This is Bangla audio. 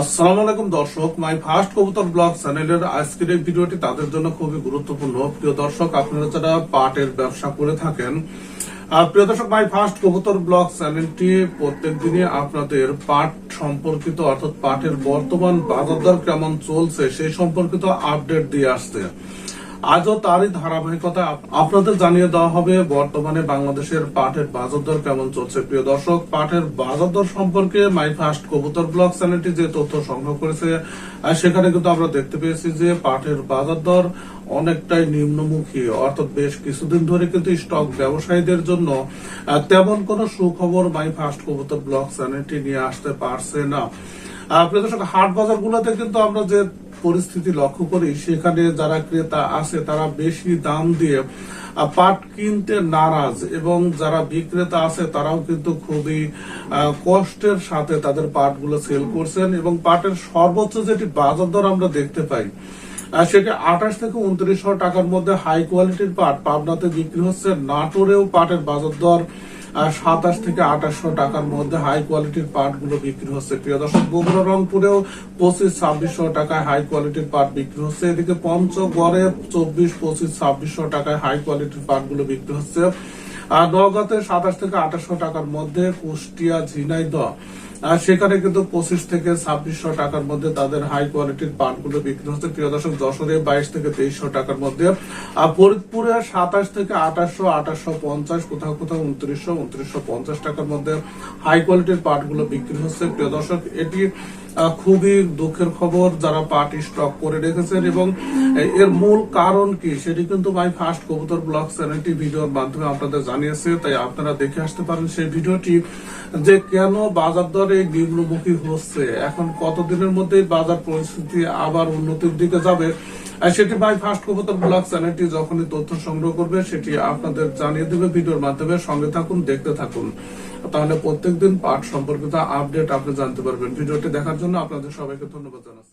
আসসালামু আলাইকুম দর্শক, মাই ফার্স্ট কবুতর ব্লগ চ্যানেলের আজকের এই ভিডিওটি তাদের জন্য খুবই গুরুত্বপূর্ণ। প্রিয় দর্শক, আপনারা যারা পাটের ব্যবসা করে থাকেন প্রিয় দর্শক, মাই ফার্স্ট কবুতর ব্লগ চ্যানেলটি প্রত্যেক দিনই আপনাদের পাট সম্পর্কিত, অর্থাৎ পাটের বর্তমান বাজার দর কেমন চলছে, সেই সম্পর্কিত আপডেট দিয়ে আসছে। আজও তারই ধারাবাহিকতা আপনাদের জানিয়ে দেওয়া হবে, বর্তমানে বাংলাদেশের পাটের বাজার দর কেমন চলছে? প্রিয় দর্শক, পাটের বাজার দর সম্পর্কে মাই ফার্স্ট কবুতর ব্লগ চ্যানেলটি যে তথ্য সংগ্রহ করেছে সেখানে কিন্তু আমরা দেখতে পেয়েছি যে পাটের বাজার দর অনেকটাই নিম্নমুখী। অর্থাৎ বেশ কিছুদিন ধরে কিন্তু স্টক ব্যবসায়ীদের জন্য তেমন কোনো সুখবর মাই ফার্স্ট কবুতর ব্লগ চ্যানেলটি নিয়ে আসতে পারছে না। প্রিয় দর্শক, হাট বাজার গুলোতে কিন্তু আমরা যে পরিস্থিতি লক্ষ্য করি সেখানে যারা ক্রেতা আছে, তারা বেশি দাম দিয়ে পাট কিনতে নারাজ এবং যারা বিক্রেতা আছে, তারাও কিন্তু খুবই কষ্টের সাথে তাদের পাটগুলো সেল করছেন এবং পাটের সর্বোচ্চ যেটি বাজার দর আমরা দেখতে পাই সেটি আঠাশ থেকে উনত্রিশশো টাকার মধ্যে হাই কোয়ালিটির পাট পাবনাতে বিক্রি হচ্ছে। নাটোরেও পাটের বাজার দর সাতাশ থেকে আঠাশশো টাকার মধ্যে হাই কোয়ালিটির পাটগুলো বিক্রি হচ্ছে। প্রিয় দর্শক বগুড়া রংপুরেও পঁচিশ, ছাব্বিশশো টাকায় হাই কোয়ালিটির পাট বিক্রি হচ্ছে। এদিকে পঞ্চগড়ে চব্বিশ, পঁচিশ, ছাব্বিশশো টাকায় হাই কোয়ালিটির পাটগুলো বিক্রি হচ্ছে। আর নওগাঁতে সাতাশ থেকে আঠাশশো টাকার মধ্যে কুষ্টিয়া ঝিনাইদহ। সেখানে কিন্তু পঁচিশ থেকে ছাব্বিশশো টাকার মধ্যে তাদের হাই কোয়ালিটির পাটগুলো বিক্রি হচ্ছে। প্রিয় দর্শক, যশোরে বাইশ থেকে তেইশশো টাকার মধ্যে আর ফরিদপুরে সাতাশ থেকে আঠাশশো আঠাশশো পঞ্চাশ, কোথাও কোথাও উনত্রিশশো উনত্রিশশো পঞ্চাশ টাকার মধ্যে হাই কোয়ালিটির পাটগুলো বিক্রি হচ্ছে। প্রিয় দর্শক, এটি খুবই দুঃখের খবর যারা পাট স্টক করে রেখেছেন এবং এর মূল কারণ কি সেটি কিন্তু মাই ফার্স্ট কবুতর ব্লগ চ্যানেলটি ভিডিওর মাধ্যমে আপনাদের জানিয়েছে। তাই আপনারা দেখে আসতে পারেন সেই ভিডিওটি যে কেন বাজার দর এই নিম্নমুখী হচ্ছে। এখন কতদিনের মধ্যে বাজার পরিস্থিতি আবার উন্নতির দিকে যাবে? সেটি ভাই ফার্স্ট কবুতর ব্লগ চ্যানেলটি যখনই তথ্য সংগ্রহ করবে, সেটি আপনাদের জানিয়ে দেবে ভিডিওর মাধ্যমে। সঙ্গে থাকুন, দেখতে থাকুন। তাহলে প্রত্যেকদিন পাঠ সম্পর্কিত আপডেট আপনি জানতে পারবেন। ভিডিওটি দেখার জন্য আপনাদের সবাইকে ধন্যবাদ জানাচ্ছি।